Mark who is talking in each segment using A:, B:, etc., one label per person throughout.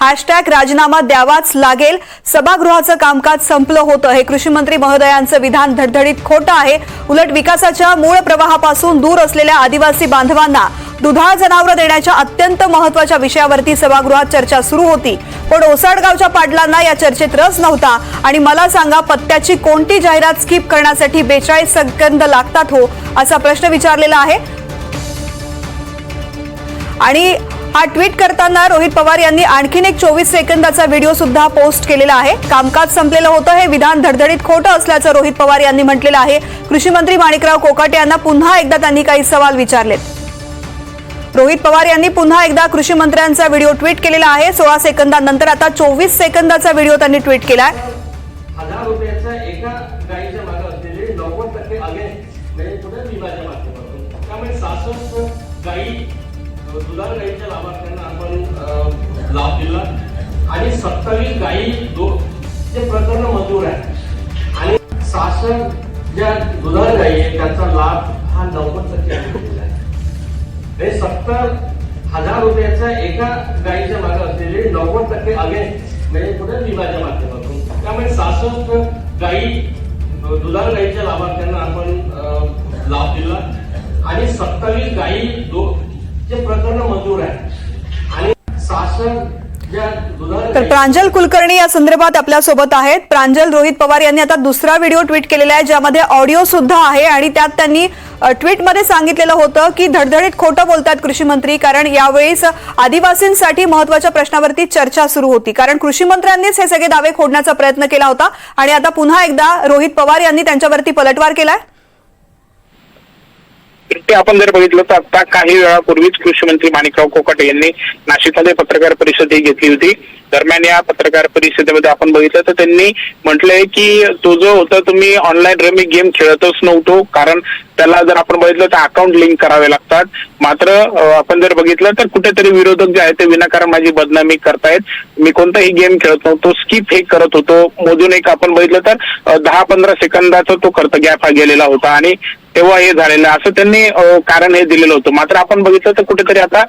A: Hashtag राजीनामा द्यावाच लागेल. सभागृहाचं कामकाज संपलं होतं. हे कृषी मंत्री महोदयांचं विधान धडधडीत खोटं आहे. उलट विकासाच्या मूळ प्रवाहापासून दूर असलेल्या आदिवासी बांधवांना दुधाळ जनावरं देण्याच्या अत्यंत महत्त्वाच्या विषयावरती सभागृहात चर्चा सुरू होती. पण ओसाडगावच्या पाटलांना या चर्चेत रस नव्हता. आणि मला सांगा पत्त्याची कोणती जाहिरात स्किप करण्यासाठी बेचाळीस सेकंद लागतात हो असा प्रश्न विचारलेला आहे. आणि हा ट्विट करताना रोहित पवार यांनी आणखीन एक चोवीस सेकंदाचा व्हिडिओ सुद्धा पोस्ट केलेला आहे. कामकाज संपलेलं होतं हे विधान धडधडीत खोटं असल्याचं रोहित पवार यांनी म्हटलेलं आहे. कृषी मंत्री माणिकराव कोकाटे यांना पुन्हा एकदा त्यांनी काही सवाल विचारलेत रोहित पवार यांनी पुन्हा एकदा कृषी मंत्र्यांचा व्हिडिओ ट्विट केलेला आहे. सोळा सेकंदानंतर आता चोवीस सेकंदाचा व्हिडिओ त्यांनी ट्विट
B: केला आहे दुधाळ गाईच्या लाभार्थ्यांना आपण लाभ दिला. आणि सत्तावीस गाई दो जे प्रकरण मंजूर आहे आणि सहासष्ट ज्या दुधाळ गाई आहेत त्यांचा लाभ हा नव्वद टक्के दिलेला आहे. हे सत्तर हजार रुपयाचा एका गाईच्या मागे असलेले नव्वद टक्के अगेन्स्ट म्हणजे पुढे विमाच्या माध्यमातून. त्यामुळे सासष्ट गाई दुधाळ गाईच्या लाभार्थ्यांना आपण
A: तर प्रांजल कुलकर्णी या संदर्भात आपल्यासोबत आहेत. प्रांजल रोहित पवार यांनी आता दुसरा व्हिडिओ ट्विट केलेला आहे ज्यामध्ये ऑडिओ सुद्धा आहे आणि त्यात त्यांनी ट्विटमध्ये सांगितलेलं होतं की धडधडीत खोटं बोलतात कृषी मंत्री कारण यावेळेस आदिवासींसाठी महत्त्वाच्या प्रश्नावरती चर्चा सुरू होती. कारण कृषी मंत्र्यांनीच हे सगळे दावे खोडण्याचा प्रयत्न केला होता आणि आता पुन्हा एकदा रोहित पवार यांनी त्यांच्यावरती पलटवार केलाय.
C: ते आपण जर बघितलं तर आता काही वेळापूर्वीच कृषी मंत्री माणिकराव कोकाटे यांनी नाशिकमध्ये पत्रकार परिषद ही घेतली होती. दरम्यान या पत्रकार परिषदेमध्ये आपण बघितलं तर त्यांनी म्हटलंय की तो जो होता तुम्ही ऑनलाईन रमी गेम खेळतच नव्हतो. कारण त्याला जर आपण बघितलं तर अकाउंट लिंक करावे लागतात. मात्र आपण जर बघितलं तर कुठेतरी विरोधक जे आहेत ते विनाकारण माझी बदनामी करतायत. मी कोणताही गेम खेळत नव्हतो. स्किप हे करत होतो. मोजून एक आपण बघितलं तर दहा पंधरा सेकंदाचा तो करता गॅप हा गेलेला होता. आणि तेव्हा हे झालेलं असं त्यांनी कारण हे दिलेलं होतं. मात्र आपण बघितलं तर कुठेतरी आता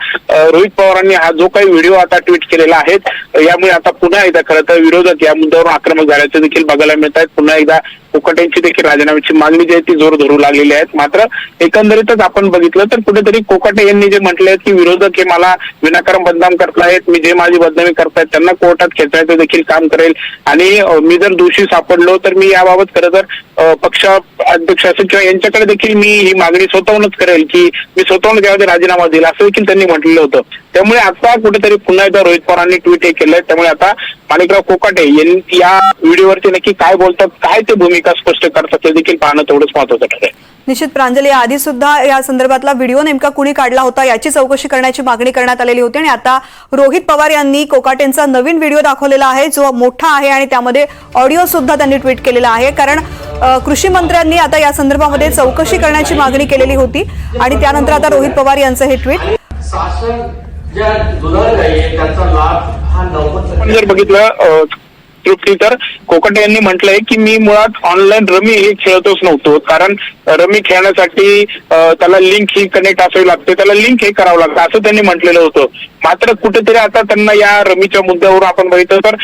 C: रोहित पवारांनी हा जो काही व्हिडिओ आता ट्विट केलेला आहे यामुळे आता पुन्हा एकदा खरं तर विरोधक या मुद्द्यावर आक्रमक झाल्याचं देखील बघायला मिळत आहेत पुन्हा एकदा कोकटेंची देखील राजीनाम्याची मागणी जी आहे ती जोर धरू लागलेली आहे. मात्र एकंदरीतच आपण बघितलं तर कुठेतरी कोकाटे यांनी जे म्हटले की विरोधक हे मला विनाकारण बदनाम करतायत मी जे माझी बदनामी करतायत त्यांना कोर्टात खेचायचं देखील काम करेल. आणि मी जर दोषी सापडलो तर मी याबाबत खरं तर पक्ष अध्यक्ष असेल किंवा यांच्याकडे देखील मी ही मागणी स्वतःहूनच करेल की मी स्वतःहून यामध्ये राजीनामा दिला असं देखील त्यांनी म्हटलेलं होतं. त्यामुळे आता कुठेतरी पुन्हा एकदा रोहित पवारांनी ट्विट हे केलंय. त्यामुळे आता माणिकराव कोकाटे यांनी या व्हिडिओवरती नक्की काय बोलतात काय ते भूमिका स्पष्ट करतात ते देखील पाहणं तेवढंच महत्वाचं ठरेल.
A: निश्चित प्रांजली या आधी सुद्धा या संदर्भातला व्हिडिओ नेमका कुणी काढला होता याची चौकशी करण्याची मागणी करण्यात आलेली होती आणि आता रोहित पवार यांनी कोकाटेंचा नवीन व्हिडिओ दाखवलेला आहे जो मोठा आहे आणि त्यामध्ये ऑडिओ सुद्धा त्यांनी ट्विट केलेला आहे. कारण कृषी मंत्र्यांनी आता या संदर्भामध्ये चौकशी करण्याची मागणी केलेली होती आणि त्यानंतर आता रोहित पवार यांचं हे ट्विट
B: ज्या दुधाळ गायी आहेत त्यांचा लाभ हा नव्वद
C: जर बघितलं अं, तर कोकटे यांनी म्हटलंय की मी मुळात ऑनलाईन रमी हे खेळतच नव्हतो. कारण रमी खेळण्यासाठी त्याला लिंक ही कनेक्ट असावी लागते. त्याला लिंक हे करावं लागतं. असं त्यांनी म्हटलेलं होतं. मात्र कुठेतरी आता त्यांना या रमीच्या मुद्द्यावर आपण बघितलं तर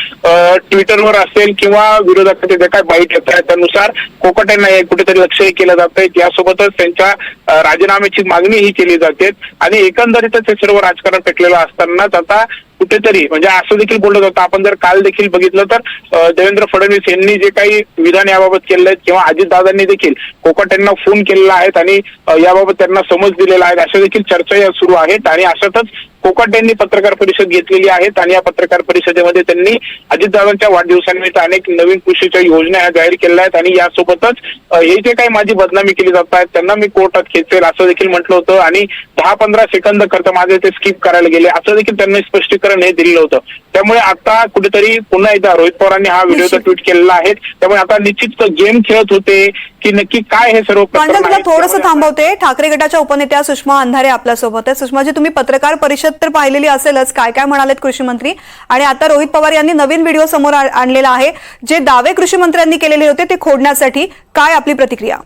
C: ट्विटरवर असेल किंवा विरोधकाचे जे काय बाईट येत आहेत त्यानुसार कोकटेंना कुठेतरी लक्षही केलं जात आहे यासोबतच त्यांच्या राजीनाम्याची मागणी ही केली जाते. आणि एकंदरीतच हे सर्व राजकारण पेटलेलं असतानाच आता कुठेतरी म्हणजे असं देखील बोललं जातं. आपण जर काल देखील बघितलं तर देवेंद्र फडणवीस यांनी जे काही विधान याबाबत केलं आहेत किंवा अजितदादांनी देखील कोकट यांना फोन केलेला आहेत आणि याबाबत त्यांना समज दिलेला आहे अशा देखील चर्चा सुरू आहेत. आणि अशातच कोकट यांनी पत्रकार परिषद घेतलेली आहेत आणि या पत्रकार परिषदेमध्ये त्यांनी अजितदादांच्या वाढदिवसानिमित्त अनेक नवीन कृषीच्या योजना ह्या जाहीर केल्या आहेत आणि यासोबतच हे जे काही माझी बदनामी केली जात आहेत त्यांना मी कोर्टात खेचेल असं देखील म्हटलं होतं आणि दहा पंधरा सेकंद करता माझे ते स्किप करायला गेले असं देखील त्यांनी स्पष्टीकरण हे दिलेलं होतं त्यामुळे आता कुठेतरी पुन्हा एकदा रोहित पवारांनी हा व्हिडिओ. ट्विट केलेला आहे त्यामुळे आता निश्चित गेम खेळत होते की नक्की काय हे सर्व?
A: थोडंसं थांबवते ठाकरे गटाच्या उपनेत्या सुषमा अंधारे आपल्यासोबत आहे सुषमाजी तुम्ही पत्रकार परिषद तर पाहिलेली असेलच. काय काय म्हणालेत कृषी मंत्री? आणि आता रोहित पवार यांनी नवीन व्हिडिओ समोर आणलेला आहे. जे दावे कृषी मंत्र्यांनी केलेले होते ते खोडण्यासाठी काय आपली प्रतिक्रिया?